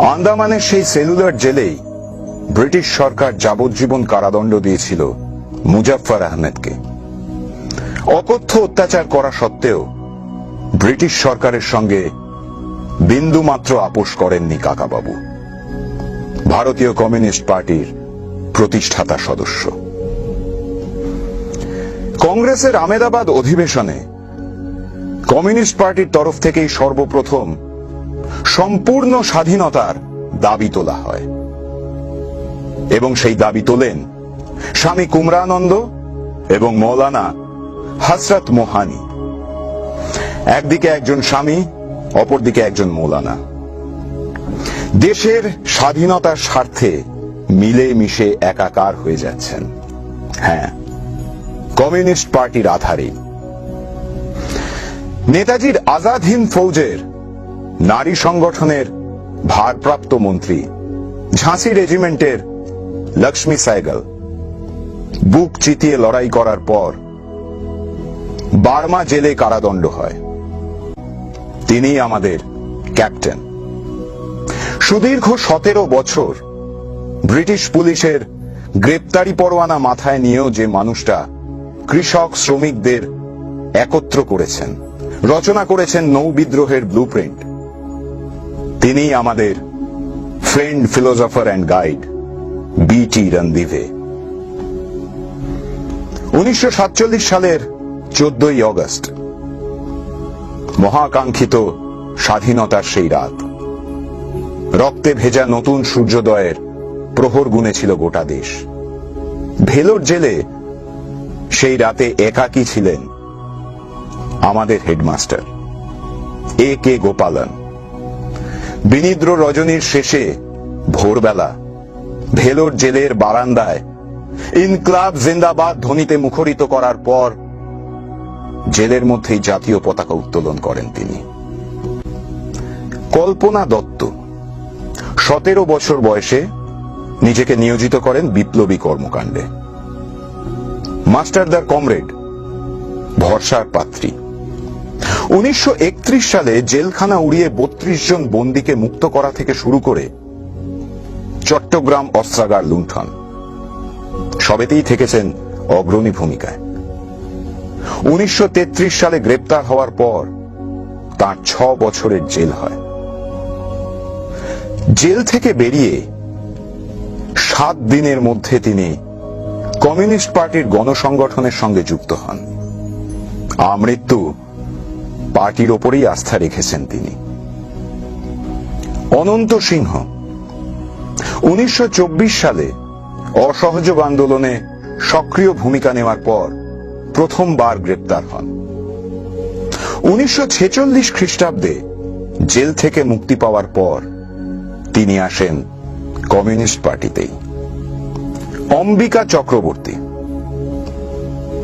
আন্দামানের সেই cellular জেলেই British সরকার যাবজ্জীবন কারাদণ্ড দিয়েছিল মুজাফফর আহমেদকে। অকথ্য অত্যাচার করা সত্ত্বেও ব্রিটিশ সরকারের সঙ্গে বিন্দু মাত্র আপোষ করেননি কাকাবাবু। ভারতীয় কমিউনিস্ট পার্টির প্রতিষ্ঠাতা সদস্য। কংগ্রেসের আমেদাবাদ অধিবেশনে কমিউনিস্ট পার্টির তরফ থেকেই সর্বপ্রথম সম্পূর্ণ স্বাধীনতার দাবি তোলা হয়। এবং সেই দাবি তোলেন স্বামী কুমরানন্দ এবং মৌলানা হসরত মোহানি। একদিকে একজন স্বামী, অপরদিকে একজন মৌলানা। দেশের স্বাধীনতার স্বার্থে মিলে মিশে একাকার হয়ে যাচ্ছেন। হ্যাঁ কমিউনিস্ট পার্টির আধারে। নেতাজির আজাদ হিন্দ ফৌজের নারী সংগঠনের ভারপ্রাপ্ত মন্ত্রী, ঝাঁসি রেজিমেন্টের লক্ষ্মী সাইগল বুক চিতিয়ে লড়াই করার পর বার্মা জেলে কারাদণ্ড হয়। তিনি আমাদের ক্যাপ্টেন। সুদীর্ঘ সতেরো বছর ব্রিটিশ পুলিশের গ্রেপ্তারি পরোয়ানা মাথায় নিয়েও যে মানুষটা কৃষক শ্রমিকদের একত্র করেছেন, রচনা করেছেন নৌ বিদ্রোহের ব্লুপ্রিন্ট। তিনি আমাদের friend philosopher and guide B T Ranadive উনিশশো সালের চোদ্দই অগস্ট, মহাকাঙ্ক্ষিত স্বাধীনতার সেই রাত। রক্তে ভেজা নতুন সূর্যোদয়ের প্রহর গুনেছিল গোটা দেশ। ভেলোর জেলে সেই রাতে একাকী ছিলেন আমাদের হেডমাস্টার, এ কে গোপালন। বিনিদ্র রজনীর শেষে ভোরবেলা, ভেলোর জেলের বারান্দায়, ইনক্লাব জিন্দাবাদ ধ্বনিতে মুখরিত করার পর জেলের মধ্যেই জাতীয় পতাকা উত্তোলন করেন তিনি। কল্পনা দত্ত, সতেরো বছর বয়সে নিজেকে নিয়োজিত করেন বিপ্লবী কর্মকাণ্ডে। মাস্টারদার কমরেড, ভরসার পাত্রী। উনিশশো একত্রিশ সালে জেলখানা উড়িয়ে বত্রিশ জন বন্দীকে মুক্ত করা থেকে শুরু করে চট্টগ্রাম অস্ত্রাগার লুণ্ঠন। সবেতেই থেকেছেন অগ্রণী ভূমিকায়। উনিশশো তেত্রিশ সালে গ্রেপ্তার হওয়ার পর তার ছ বছরের জেল হয়। জেল থেকে বেরিয়ে সাত দিনের মধ্যে তিনি কমিউনিস্ট পার্টির গণসংগঠনের সঙ্গে যুক্ত হন। আমৃত্যু পার্টির ওপরেই আস্থা রেখেছেন তিনি। অনন্ত সিংহ, উনিশশো চব্বিশ সালে অসহযোগ আন্দোলনে সক্রিয় ভূমিকা নেওয়ার পর প্রথমবার গ্রেপ্তার হন। উনিশশো ছেচল্লিশ খ্রিস্টাব্দে জেল থেকে মুক্তি পাওয়ার পর তিনি আসেন কমিউনিস্ট পার্টিতেই। অম্বিকা চক্রবর্তী,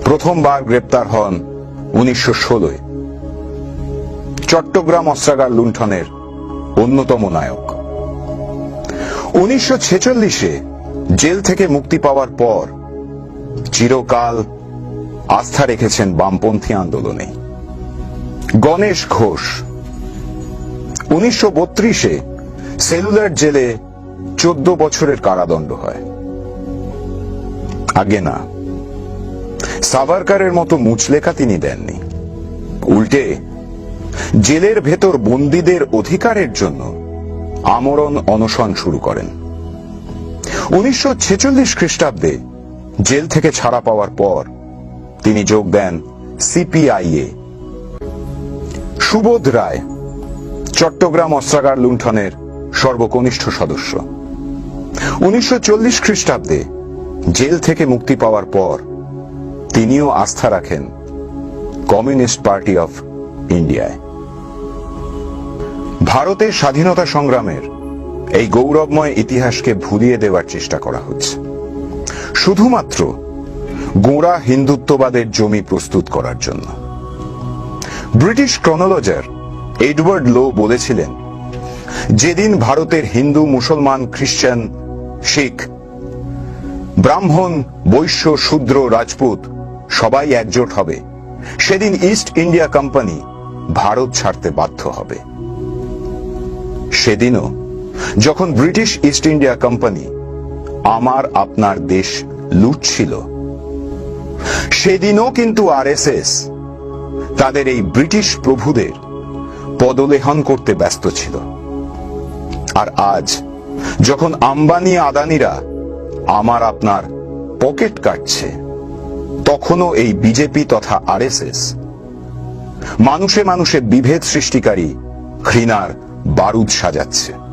প্রথমবার গ্রেপ্তার হন উনিশশো ষোলোয়। চট্টগ্রাম অস্ত্রাগার লুণ্ঠনের অন্যতম নায়ক। উনিশশো জেল থেকে মুক্তি পাওয়ার পর চিরকাল আস্থা রেখেছেন বামপন্থী আন্দোলনে। গণেশ ঘোষ উনিশশো সেলুলার জেলে চোদ্দ বছরের কারাদণ্ড হয়। আগে না। সাভারকারের মতো মুচলেখা তিনি দেননি। উল্টে জেলের ভেতর বন্দীদের অধিকারের জন্য আমরণ অনশন শুরু করেন। উনিশশো ছেচল্লিশ খ্রিস্টাব্দে জেল থেকে ছাড়া পাওয়ার পর তিনি যোগ দেন সিপিআইএ। সুবোধ রায়, চট্টগ্রাম অস্ত্রাগার লুণ্ঠনের সর্বকনিষ্ঠ সদস্য। উনিশশো চল্লিশ খ্রিস্টাব্দে জেল থেকে মুক্তি পাওয়ার পর তিনিও আস্থা রাখেন কমিউনিস্ট পার্টি অফ ইন্ডিয়ায়। ভারতের স্বাধীনতা সংগ্রামের এই গৌরবময় ইতিহাসকে ভুলিয়ে দেওয়ার চেষ্টা করা হচ্ছে। শুধুমাত্র গোড়া হিন্দুত্ববাদের জমি প্রস্তুত করার জন্য। ব্রিটিশ ক্রনোলজার এডওয়ার্ড লো বলেছিলেন, যেদিন ভারতের হিন্দু, মুসলমান খ্রিস্টান শিখ, ব্রাহ্মণ, বৈশ্য, শূদ্র, রাজপুত সবাই একজোট হবে, সেদিন ইস্ট ইন্ডিয়া কোম্পানি ভারত ছাড়তে বাধ্য হবে। সেদিনও যখন ব্রিটিশ ইস্ট ইন্ডিয়া কোম্পানি আমার আপনার দেশ লুটছিল, সেদিনও কিন্তু আরএসএস তাদের এই ব্রিটিশ প্রভুদের পদলেহন করতে ব্যস্ত ছিল। আর আজ যখন আম্বানি আদানিরা আমার আপনার পকেট কাটছে, তখনও এই বিজেপি তথা আরএসএস মানুষে মানুষে বিভেদ সৃষ্টিকারী ঘৃণার বারুদ সাজাচ্ছে।